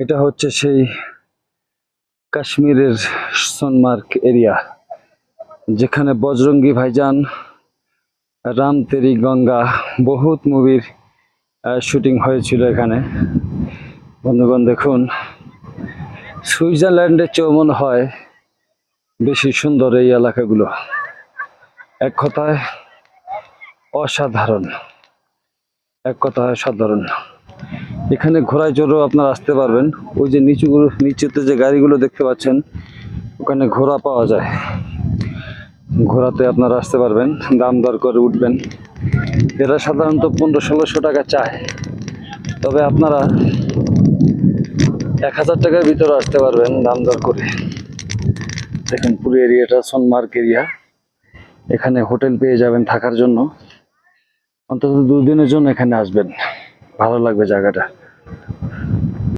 এটা হচ্ছে সেই কাশ্মীরের সোনমার্গ এরিয়া, যেখানে বজরঙ্গি ভাইজান, রাম তেরি গঙ্গা বহুত মুভির শুটিং হয়েছিল এখানে। বন্ধুগণ দেখুন সুইজারল্যান্ডের চেয়েও মনে হয় বেশি সুন্দর এই এলাকাগুলো। এক কথায় অসাধারণ, এক কথায় সাধারণ এখানে ঘোড়ায় চড়েও আপনারা আসতে পারবেন। ওই যে নিচুগুলো, নিচেতে যে গাড়িগুলো দেখতে পাচ্ছেন, ওখানে ঘোড়া পাওয়া যায়। ঘোড়াতে আপনারা আসতে পারবেন, দাম দর করে উঠবেন। এরা সাধারণত পনেরো, ষোলোশো টাকা চায়। তবে আপনারা এক হাজার টাকার ভিতরে আসতে পারবেন দাম দর করে। দেখুন পুরো এরিয়াটা, সোনমার্গ এরিয়া। এখানে হোটেল পেয়ে যাবেন থাকার জন্য। অন্তত দুদিনের জন্য এখানে আসবেন। ভালো লাগবে জায়গাটা।